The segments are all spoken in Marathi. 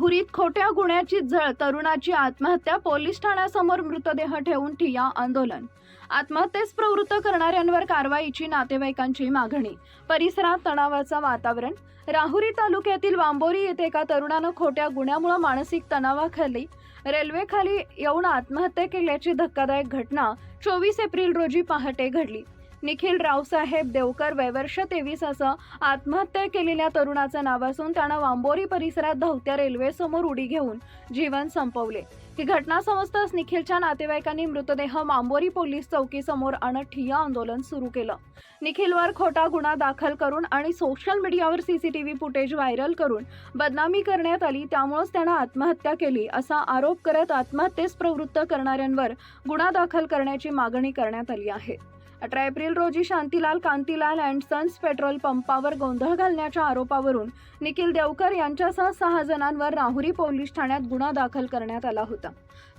राहुरीत खोट्या गुन्ह्याची झळ तरुणाची आत्महत्या पोलीस ठाण्यासमोर मृतदेह ठेवून ठिया आंदोलन. आत्महत्येस प्रवृत्त करणाऱ्यांवर कारवाईची नातेवाईकांची मागणी. परिसरात तणावाचं वातावरण. राहुरी तालुक्यातील वांबोरी येथे एका तरुणानं खोट्या गुन्ह्यामुळे मानसिक तणावाखाली. रेल्वेखाली येऊन आत्महत्या केल्याची धक्कादायक घटना चोवीस एप्रिल रोजी पहाटे घडली. निखिल रावसाहेब देवकर वयवर्ष तेवीस असं आत्महत्या केलेल्या तरुणाचं नाव असून त्यानं वांबोरी परिसरात धावत्या रेल्वेसमोर उडी घेऊन जीवन संपवले. ही घटना समजताच निखिलच्या नातेवाईकांनी मृतदेह मांबोरी पोलीस चौकीसमोर आणत ठिय्या आंदोलन सुरू केलं. निखिलवर खोटा गुन्हा दाखल करून आणि सोशल मीडियावर सीसीटीव्ही फुटेज व्हायरल करून बदनामी करण्यात आली त्यामुळेच त्यानं आत्महत्या केली असा आरोप करत आत्महत्येस प्रवृत्त करणाऱ्यांवर गुन्हा दाखल करण्याची मागणी करण्यात आली आहे. अठरा एप्रिल रोजी Shantilal Kantilal and sons petrol पंपावर गोंधळ घालण्याच्या आरोपावरून निखिल देवकर यांच्यासह सहा जणांवर राहुरी पोलीस ठाण्यात गुन्हा दाखल करण्यात आला होता.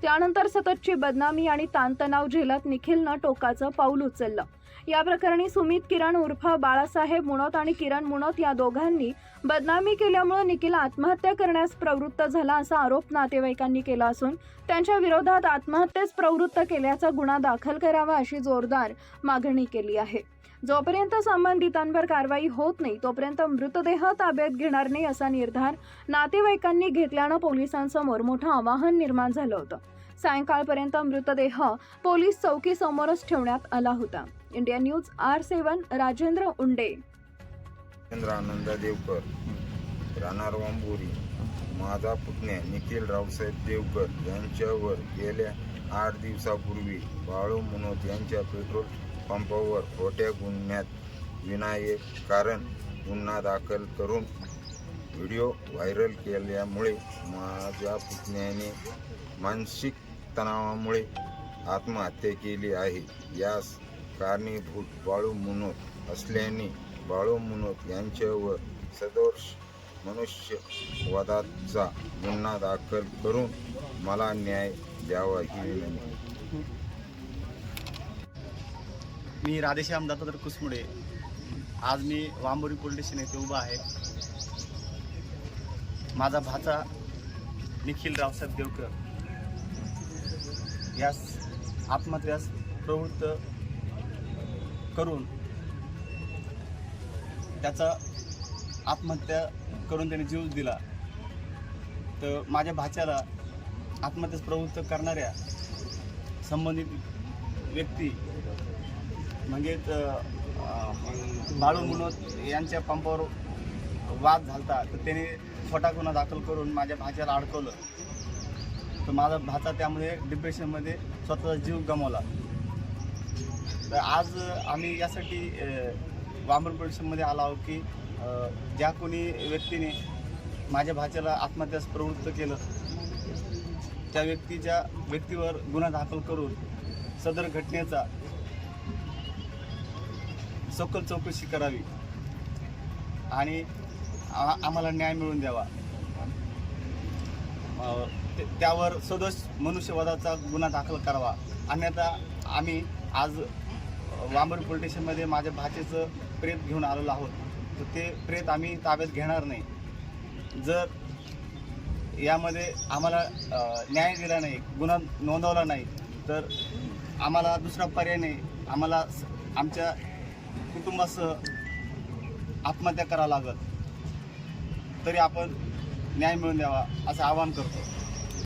त्यानंतर सततची बदनामी आणि ताणतणाव झेलत निखिलनं टोकाचं पाऊल उचललं. या प्रकरणी सुमित किरण उर्फ बाळासाहेब मुणोत आणि किरण मुणोत या दोघांनी बदनामी केल्यामुळे निखिल आत्महत्या करण्यास प्रवृत्त झाला असा आरोप नातेवाईकांनी केला असून त्यांच्या विरोधात आत्महत्येस प्रवृत्त केल्याचा गुन्हा दाखल करावा अशी जोरदार मागणी केली आहे. जोपर्यंत संबंधितांवर कारवाई होत नाही तोपर्यंत मृतदेह ताब्यात घेणार नाही असा निर्धार नातेवाईकांनी घेतल्यानं पोलिसांसमोर मोठं आवाहन निर्माण झालं होतं. सायंकाळपर्यंत मृतदेह पोलीस चौकीसमोरच ठेवण्यात आला होता. India News R seven Rajendra Unde. Anand Deokar राहणार वांबोरी माझा पुतण्या निखिल रावसाहेब देवकर यांच्यावर गेल्या आठ दिवसापूर्वी बाळू मनोज यांच्या पेट्रोल पंपावर खोट्या गुन्ह्यात विनायक कारण गुन्हा दाखल करून व्हिडिओ व्हायरल केल्यामुळे माझ्या पुतण्याने मानसिक तणावामुळे आत्महत्या केली आहे. यास कारणीभूत बाळू मुनोत असल्याने बाळू मुनोत यांच्यावर सदोष मनुष्यवादाचा गुन्हा दाखल करून मला न्याय द्यावा ही विनंती मी राधेश्याम दत्तात्रय कुसमुळे आज मी वांबोरी पोलीस स्टेशन येथे उभा आहे. माझा भाचा निखिल रावसाहेब देवकर. यास आत्महत्यास प्रवृत्त करून त्याचा आत्महत्या करून त्याने जीव दिला. तर माझ्या भाच्याला आत्महत्यास प्रवृत्त करणाऱ्या संबंधित व्यक्ती म्हणजेच बाळू मनोत यांच्या पंपावर वाद होता तर त्याने खोटा गुन्हा दाखल करून माझ्या भाच्याला अडकवलं. तर माझा भाचा त्यामध्ये डिप्रेशनमध्ये स्वतःचा जीव गमावला. तर आज आम्ही यासाठी वामन प्रोडक्शनमध्ये आलो आहोत की ज्या कोणी व्यक्तीने माझ्या भाच्याला आत्महत्यास प्रवृत्त केलं त्या व्यक्तीच्या व्यक्तीवर गुन्हा दाखल करून सदर घटनेचा सखोल चौकशी करावी आणि आम्हाला न्याय मिळवून द्यावा. त्यावर सदोष मनुष्यवधाचा गुन्हा दाखल करावा. अन्यथा आम्ही आज वांबरी पोलीस स्टेशनमध्ये माझ्या भाचेचं प्रेत घेऊन आलेलो आहोत. तर ते प्रेत आम्ही ताब्यात घेणार नाही. जर यामध्ये आम्हाला न्याय दिला नाही गुन्हा नोंदवला नाही तर आम्हाला दुसरा पर्याय नाही. आम्हाला स- आमच्या कुटुंबासह आत्महत्या करावं लागत तरी आपण न्याय मिळून द्यावा असं आवाहन करतो.